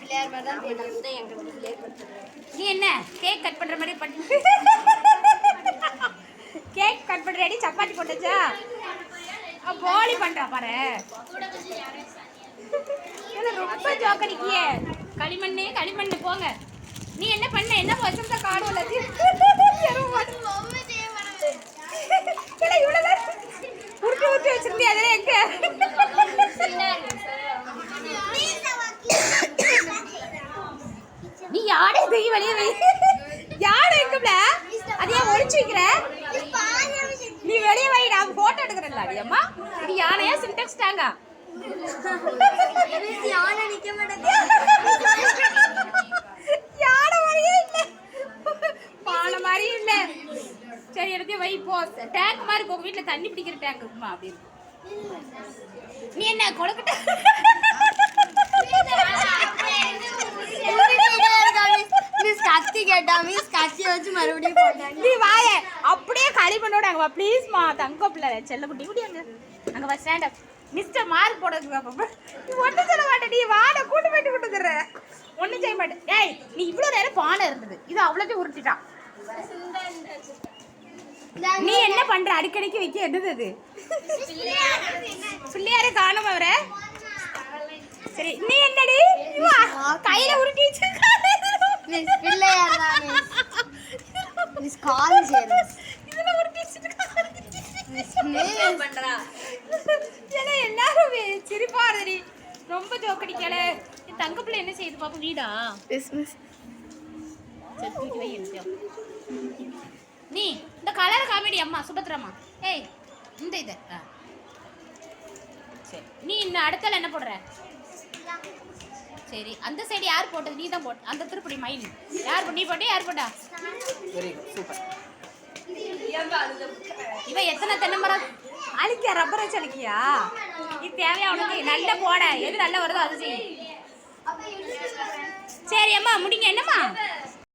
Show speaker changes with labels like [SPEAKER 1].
[SPEAKER 1] பிள்ளையார் மாதிரி தான் தெரியும் எங்க பிள்ளையார் படுத்துறேன்
[SPEAKER 2] நீ என்ன? கேக் கட் பண்ணுற மாதிரி பண்ணி கேக் கட் பண்ற சப்பாத்தி போட்டுச்சா? போலி பண்ணுறா பாரு. ரொம்ப ஜோக்கடிக்கியே களிமண்ணு களிமண்ணு போங்க. நீ என்ன பண்ண? என்ன வச்சிருந்த காடு உள்ளது இவ்வளோ இவ்வளவு நேரம் வச்சிருந்தியா? அதெல்லாம் எங்க நீ யாரை தூக்கி வெளியே வை. யாரை இருக்கும்ல? அதையே ஒழிச்சு வைக்கிற? நீ வெளியே வை நான் போட்டோ எடுக்கிறேன்ல அடியம்மா. இது யானையா? சின்டெக்ஸ் டேங்கா
[SPEAKER 1] யானை நிக்க
[SPEAKER 2] யானை மாதிரியே இல்ல. மாதிரியும் இல்ல. சரி எடுத்து வை போ. டேங்க் மாதிரி போக வீட்டில் தண்ணி பிடிக்கிற டேங்க் இருக்குமா அப்படின்னு. நீ என்ன கொழுக்கட்டை
[SPEAKER 1] மிஸ் கேட்டா மிஸ் கத்தி வச்சு மறுபடியும் போட்டாங்க.
[SPEAKER 2] நீ வாய. அப்படியே களிமண்ணோட அங்க வா ப்ளீஸ்மா தங்க பிள்ளை. செல்ல குட்டி குட்டி அங்க. அங்க வா ஸ்டாண்ட் அப் மிஸ்டர் மார்க் போட நீ ஒன்றும் சொல்ல மாட்டே. நீ வாட கூட்டு போயிட்டு கொடுத்துற ஒன்றும் செய்ய மாட்டேன் ஏய் நீ இவ்வளோ நேரம் பானை இருந்தது. இது அவ்வளோத்தையும் உருட்டிட்டான் நீ என்ன பண்ற? அடிக்கடிக்கு வைக்க என்னது அது? பிள்ளையாரே காணும் அவரை. சரி நீ என்னடி? கையில உருட்டி வச்சிருக்க.
[SPEAKER 1] மிஸ் பிள்ளையார் தான் மிஸ் மிஸ் கால் சேரும்
[SPEAKER 2] இதுல.
[SPEAKER 1] மிஸ்
[SPEAKER 2] பண்றா? ஏன்னா எல்லாரும் சிரிப்பா ரொம்ப ஜோக்கடிக்கல என் தங்க பிள்ளை என்ன செய்யுது பாப்பா? வீடா? நீ இந்த கலர் காமெடி அம்மா சுபத்ராம்மா. ஏய் இந்த இது. சரி. நீ இன்னும் அடுத்தல என்ன போடுற? சரி அந்த சைடு யார் போட்டது? நீ தான் போட்ட அந்த திருப்படி மயில். யார் நீ போட்டே யார் போட்டா?
[SPEAKER 3] வெரி குட் சூப்பர்
[SPEAKER 2] இவ எத்தனை தென்னை மரம் அழிக்கியா ரப்பர் வச்சு அழிக்கியா? இது தேவையா உனக்கு? நல்ல போட. எது நல்லா வருதோ அது செய். சரி அம்மா முடிங்க. என்னம்மா?